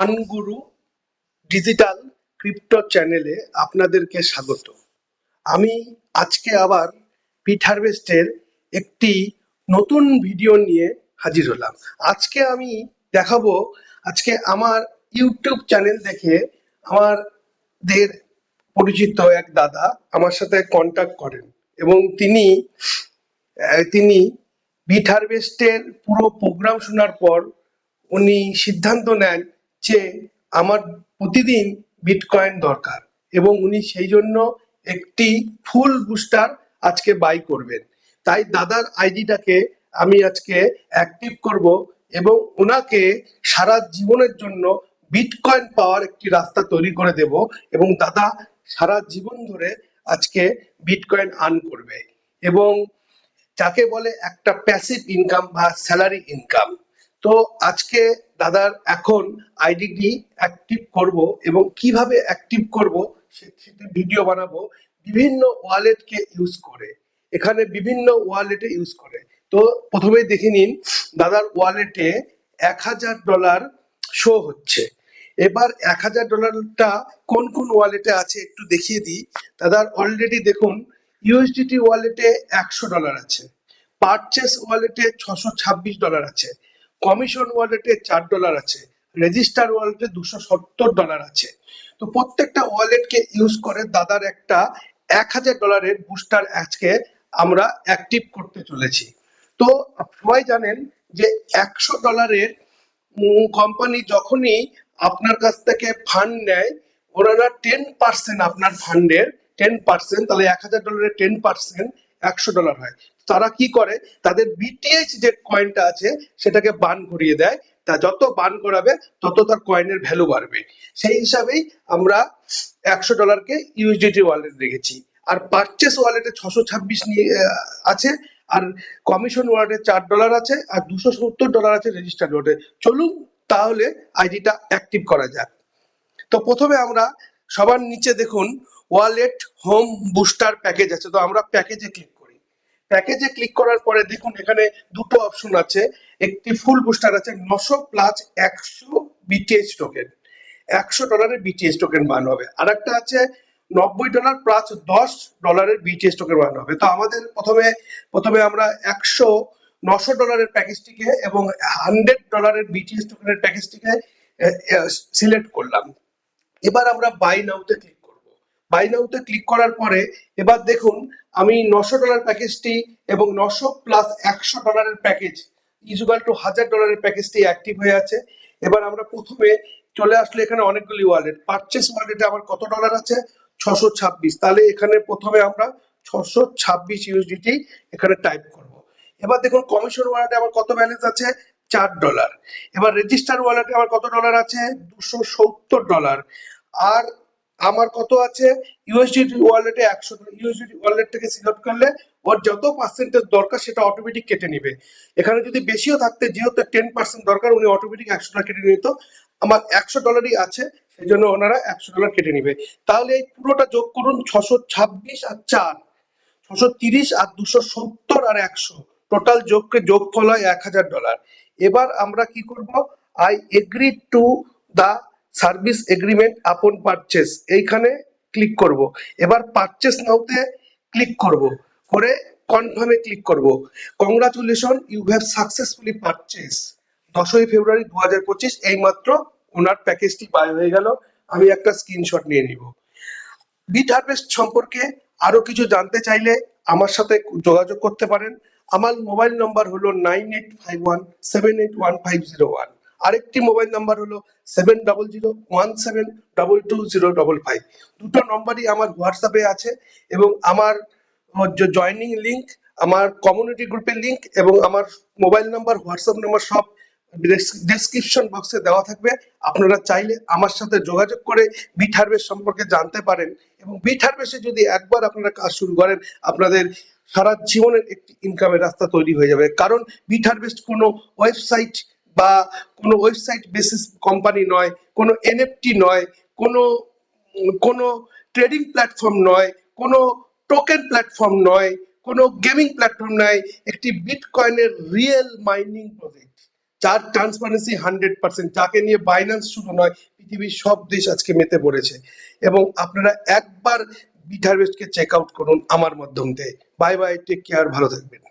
আনগুরু digital crypto চ্যানেলে আপনাদেরকে স্বাগত। আমি আজকে আবার পিট হারভেস্টের একটি নতুন ভিডিও নিয়ে হাজির হলাম। আজকে আমি দেখাবো, আজকে আমার ইউটিউব চ্যানেল দেখে আমাদের পরিচিত এক দাদা আমার সাথে কন্ট্যাক্ট করেন এবং তিনি তিনি বিট হারভেস্টের পুরো প্রোগ্রাম শোনার পর উনি সিদ্ধান্ত নেন যে আমার প্রতিদিন বিটকয়েন দরকার এবং উনি সেই জন্য একটি ফুল বুস্টার আজকে বাই করবেন। তাই দাদার আইডিটাকে আমি আজকে অ্যাক্টিভ করব এবং ওনাকে সারা জীবনের জন্য বিটকয়েন পাওয়ার একটি রাস্তা তৈরি করে দেব এবং দাদা সারা জীবন ধরে আজকে বিটকয়েন আর্ন করবে এবং যাকে বলে একটা প্যাসিভ ইনকাম বা স্যালারি ইনকাম তো আজকে দাদার এখন আইডিটি অ্যাক্টিভ করব এবং কীভাবে অ্যাক্টিভ করব সেটা ভিডিও বানাবো, বিভিন্ন ওয়ালেটকে ইউজ করে, এখানে বিভিন্ন ওয়ালেটে ইউজ করে। তো প্রথমে দেখে নিন, দাদার ওয়ালেটে এক হাজার ডলার শো হচ্ছে। এবার এক হাজার ডলারটা কোন কোন ওয়ালেটে আছে একটু দেখিয়ে দিই। দাদার অলরেডি দেখুন ইউএসডিটি ওয়ালেটে একশো ডলার আছে পারচেস ওয়ালেটে ছশো ছাব্বিশ ডলার আছে। কমিশন ওয়ালেটে চার ডলার আছে, রেজিস্টার ওয়ালেটে দুশো সত্তর ডলার আছে। তো প্রত্যেকটা ওয়ালেটকে ইউজ করে দাদার একটা এক হাজার ডলারের বুস্টার আজকে আমরা অ্যাক্টিভ করতে চলেছি। তো সবাই জানেন যে একশো ডলারের কোম্পানি যখনই আপনার কাছ থেকে ফান্ড নেয়, ওনারা টেন পার্সেন্ট আপনার ফান্ডের টেন পার্সেন্ট তাহলে এক হাজার ডলারের টেন পার্সেন্ট একশো ডলার হয়। তারা কি করে? তাদের বিটিএইচ যে কয়েনটা আছে, সেটাকে বান করিয়ে দেয়। তা যত বান করাবে, তত তার কয়েনের ভ্যালু বাড়বে। সেই হিসাবেই আমরা একশো ডলারকে ইউএসডিটি ওয়ালেট রেখেছি আর পারচেস ওয়ালেটে ছশো ছাব্বিশ নিয়ে আছে। আর কমিশন ওয়ালেটে চার ডলার আছে, আর দুশো সত্তর ডলার আছে রেজিস্টার্ড ওয়ালেটে চলুন তাহলে আইডিটা অ্যাক্টিভ করা যাক। তো প্রথমে আমরা সবার নিচে দেখুন ওয়ালেট হোম বুস্টার প্যাকেজ আছে। তো আমরা প্যাকেজে ক্লিক প্যাকেজে ক্লিক করার পরে দেখুন এখানে দুটো অপশন আছে। একটি ফুল বুস্টার আছে, নশো প্লাস একশো বিটিএস টোকেন একশো ডলারের বিটিএস টোকেন মান হবে। আর একটা আছে, নব্বই ডলার প্লাস দশ ডলারের বিটিএস টোকেন মান হবে। তো আমাদের প্রথমে প্রথমে আমরা একশো, নশো ডলারের প্যাকেজটিকে এবং হান্ড্রেড ডলারের বিটিএস টোকেনের প্যাকেজটিকে সিলেক্ট করলাম। এবার আমরা বাই নাউতে ক্লিক বাই নাউতে ক্লিক করার পরে এবার দেখুন, আমি নশো ডলার প্যাকেজটি এবং নশো প্লাস একশো ডলারের প্যাকেজ ইজুগাল টু হাজার ডলারের প্যাকেজটি অ্যাক্টিভ হয়ে আছে। এবার আমরা প্রথমে চলে আসলে এখানে অনেকগুলি ওয়ালেট পারচেস ওয়ালেটে আমার কত ডলার আছে? ছশো ছাব্বিশ। তাহলে এখানে প্রথমে আমরা ছশো ছাব্বিশ ইউএসডিটি এখানে টাইপ করব। এবার দেখুন কমিশন ওয়ালেটে আমার কত ব্যালেন্স আছে? চার ডলার এবার রেজিস্টার ওয়ালেটে আমার কত ডলার আছে? দুশো সত্তর ডলার আর আমার কত আছে? ইউএসডি ওয়ালেটে একশো ইউএসডিটি ওয়ালেট থেকে সিলেক্ট করলে ওর যত পার্সেন্টেজ দরকার সেটা অটোমেটিক কেটে নিবে। এখানে যদি বেশিও থাকতে, যেহেতু টেন পার্সেন্ট দরকার, উনি অটোমেটিক একশো ডলার কেটে নিত। আমার একশো ডলারই আছে সেই জন্য ওনারা একশো ডলার কেটে নিবে। তাহলে এই পুরোটা যোগ করুন ছশো ছাব্বিশ আর চার। ছশো তিরিশ আর দুশো সত্তর আর একশো। টোটাল যোগকে যোগ ফল হয় এক হাজার ডলার এবার আমরা কি করব? I agree to the service agreement upon purchase এইখানে ক্লিক করব। এবার পারচেস নাওতে ক্লিক করব। করে কনফার্মে ক্লিক করব। Congratulation you have successfully purchase দশই ফেব্রুয়ারি দু হাজার পঁচিশ, এইমাত্র ওনার প্যাকেজটি বাই হয়ে গেল। আমি একটা স্ক্রিনশট নিয়ে নিব। বিট হারভেস্ট সম্পর্কে আরও কিছু জানতে চাইলে আমার সাথে যোগাযোগ করতে পারেন। আমার মোবাইল নম্বর হলো nine eight five one seven eight one five zero one আরেকটি মোবাইল নাম্বার হলো seven double zero one seven double two zero double five. দুটো নম্বরই আমার হোয়াটসঅ্যাপে আছে এবং আমার জয়নিং লিঙ্ক আমার কমিউনিটি গ্রুপের লিঙ্ক এবং আমার মোবাইল নাম্বার হোয়াটসঅ্যাপ নাম্বার সব ডেসক্রিপশন বক্সে দেওয়া থাকবে। আপনারা চাইলে আমার সাথে যোগাযোগ করে বিট হারভেস্ট সম্পর্কে জানতে পারেন এবং বিট হারভেস্টে যদি একবার আপনারা কাজ শুরু করেন, আপনাদের সারা জীবনের একটি ইনকামের রাস্তা তৈরি হয়ে যাবে। কারণ বিট হারভেস্ট কোনো ওয়েবসাইট বা কোনো ওয়েবসাইট বেসিস কোম্পানি নয়, কোনো এনএফটি নয়, কোনো কোনো ট্রেডিং প্ল্যাটফর্ম নয়, কোনো টোকেন প্ল্যাটফর্ম নয়, কোনো গেমিং প্ল্যাটফর্ম নয়, একটি বিটকয়েনের রিয়েল মাইনিং প্রজেক্ট যার ট্রান্সপারেন্সি হান্ড্রেড পার্সেন্ট যাকে নিয়ে বাইন্যান্স শুধু নয়, পৃথিবীর সব দেশ আজকে মেতে পড়েছে। এবং আপনারা একবার বিট হারভেস্টকে চেক আউট করুন আমার মাধ্যম বাই বাই টেক কেয়ার ভালো থাকবেন।